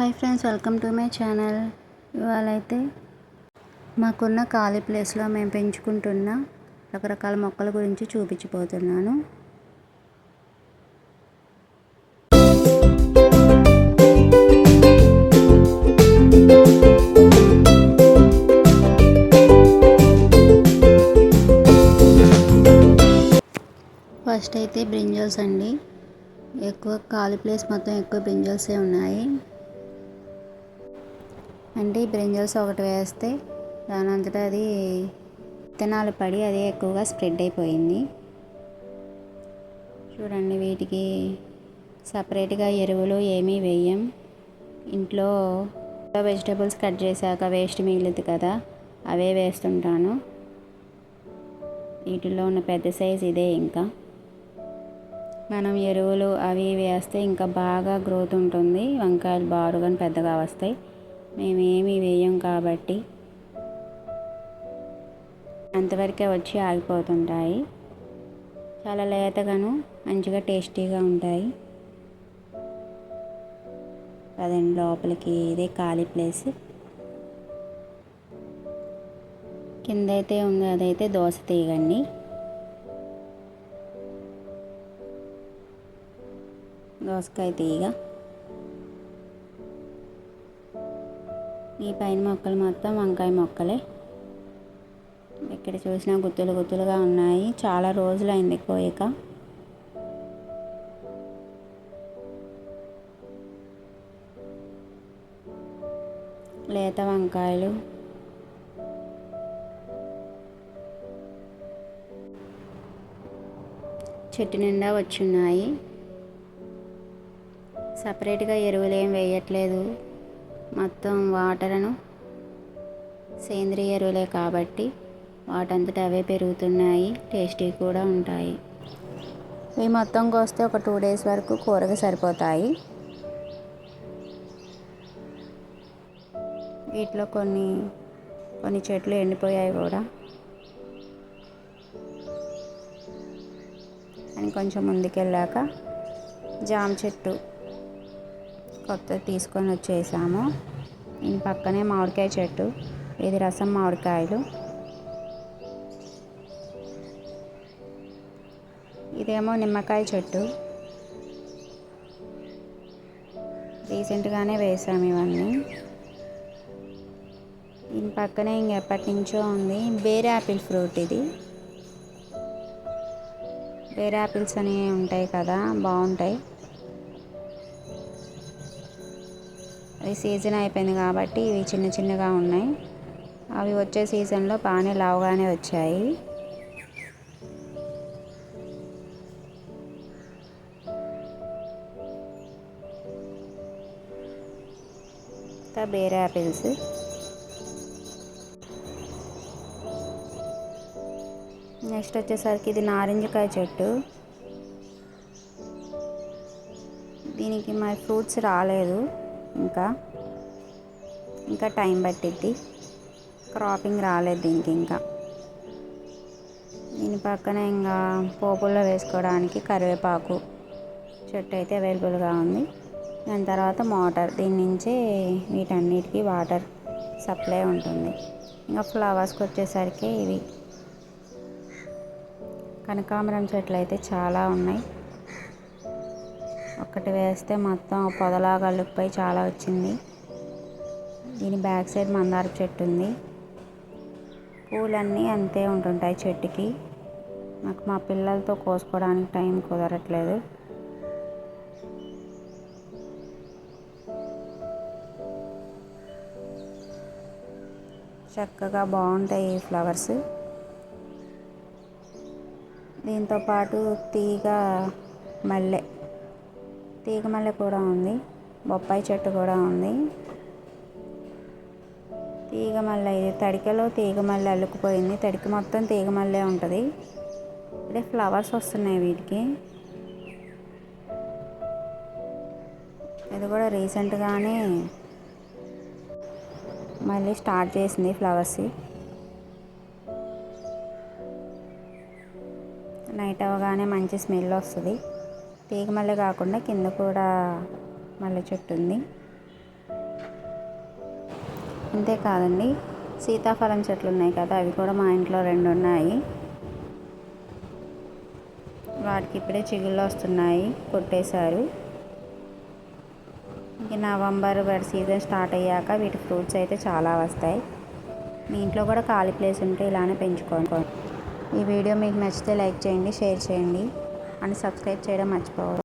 Hi friends welcome to my channel. ఇవాళైతే అయితే మాకున్న ఖాళీ ప్లేస్లో మేము పెంచుకుంటున్న రకరకాల మొక్కల గురించి చూపించిపోతున్నాను. ఫస్ట్ అయితే బ్రింజల్స్ అండి. ఎక్కువ ఖాళీ ప్లేస్ మొత్తం ఎక్కువ బ్రింజల్సే ఉన్నాయి. అంటే ఈ బ్రింజల్స్ ఒకటి వేస్తే దాని అంతటా అది విత్తనాలు పడి అది ఎక్కువగా స్ప్రెడ్ అయిపోయింది. చూడండి వీటికి సపరేట్గా ఎరువులు ఏమీ వేయం. ఇంట్లో వెజిటేబుల్స్ కట్ చేశాక వేస్ట్ మిగిలింది కదా అవే వేస్తుంటాను. వీటిల్లో ఉన్న పెద్ద సైజ్ ఇదే ఇంకా. మనం ఎరువులు అవి వేస్తే ఇంకా బాగా గ్రోత్ ఉంటుంది. వంకాయలు బారుగా పెద్దగా వస్తాయి. మేమేమి వేయం కాబట్టి అంతవరకే వచ్చి ఆగిపోతుంటాయి. చాలా లేతగాను మంచిగా టేస్టీగా ఉంటాయి. అదండి లోపలికి ఇదే ఖాళీ ప్లేస్. కింద అయితే ఉంది అదైతే దోశ తీయగండి దోసకాయ తీగ. ఈ పైన మొక్కలు మొత్తం వంకాయ మొక్కలే. ఇక్కడ చూసినా గుత్తులు గుత్తులుగా ఉన్నాయి. చాలా రోజులు అయింది కోయక. లేత వంకాయలు. చెట్టు నిండా వచ్చున్నాయి. సపరేట్గా ఎరువులు ఏం వేయట్లేదు. మొత్తం వాటర్ను సేంద్రియ ఎరువులే కాబట్టి వాటంతటా అవే పెరుగుతున్నాయి టేస్టీ కూడా ఉంటాయి. ఇవి మొత్తం కోస్తే ఒక టూ డేస్ వరకు కూరగా సరిపోతాయి. వీటిలో కొన్ని కొన్ని చెట్లు ఎండిపోయాయి కూడా. అని కొంచెం ముందుకెళ్ళాక జామ చెట్టు. కొత్త తీసుకొని వచ్చేసాము. దీని పక్కనే మామిడికాయ చెట్టు ఇది రసం మామిడికాయలు. ఇదేమో నిమ్మకాయ చెట్టు. రీసెంట్గానే వేసాము ఇవన్నీ. దీని పక్కనే ఇంకెప్పటి నుంచో ఉంది. బేర్ యాపిల్ ఫ్రూట్ ఇది. బేర్ యాపిల్స్ అని ఉంటాయి కదా బాగుంటాయి. అది సీజన్ అయిపోయింది కాబట్టి ఇవి చిన్న చిన్నగా ఉన్నాయి. అవి వచ్చే సీజన్లో బాగానే లావుగానే వచ్చాయి. బేర్ యాపిల్స్ నెక్స్ట్ వచ్చేసరికి ఇది నారింజకాయ చెట్టు. దీనికి మరి ఫ్రూట్స్ రాలేదు. ఇంకా ఇంకా టైం పట్టిద్ది. క్రాపింగ్ రాలేదు దీనికి ఇంకా. దీని పక్కన ఇంకా పోపుల్లో వేసుకోవడానికి కరివేపాకు చెట్టు అయితే అవైలబుల్గా ఉంది. దాని తర్వాత మోటార్ దీని నుంచే వీటన్నిటికీ వాటర్ సప్లై ఉంటుంది. ఇంకా ఫ్లవర్స్కి వచ్చేసరికి ఇవి. కనకాంబరం చెట్లు అయితే చాలా ఉన్నాయి. ఒక్కటి వేస్తే మొత్తం పొదలాగా అల్లుకుపోయి చాలా వచ్చింది. దీని బ్యాక్ సైడ్ మందార చెట్టు ఉంది. పూలన్నీ అంతే ఉంటుంటాయి చెట్టుకి. నాకు మా పిల్లలతో కోసుకోవడానికి టైం కుదరట్లేదు. చక్కగా బాగుంటాయి ఈ ఫ్లవర్స్. దీంతో పాటు తీగ మల్లె తీగమల్లె కూడా ఉంది. బొప్పాయి చెట్టు కూడా ఉంది. తీగమల్లె ఇది తడికలో తీగమల్లె అల్లుకుపోయింది. తడికి మొత్తం తీగమల్లె ఉంటుంది. ఇదే ఫ్లవర్స్ వస్తున్నాయి వీటికి. ఇది కూడా రీసెంట్గానే మళ్ళీ స్టార్ట్ చేసింది ఫ్లవర్స్. నైట్ అవ్వగానే మంచి స్మెల్ వస్తుంది. తీగ మల్లె కాకుండా కింద కూడా మల్లె చెట్టు ఉంది. అంతేకాదండి సీతాఫలం చెట్లు ఉన్నాయి కదా అవి కూడా మా ఇంట్లో రెండు ఉన్నాయి. వాటికి ఇప్పుడే చిగుళ్ళు వస్తున్నాయి కొట్టేశారు. ఇంక నవంబర్ బడి సీజన్ స్టార్ట్ అయ్యాక వీటి ఫ్రూట్స్ అయితే చాలా వస్తాయి. మీ ఇంట్లో కూడా ఖాళీ ప్లేస్ ఉంటే ఇలానే పెంచుకోండి. ఈ వీడియో మీకు నచ్చితే లైక్ చేయండి షేర్ చేయండి. అండ్ సబ్స్క్రైబ్ చేయడం మర్చిపోవద్దు.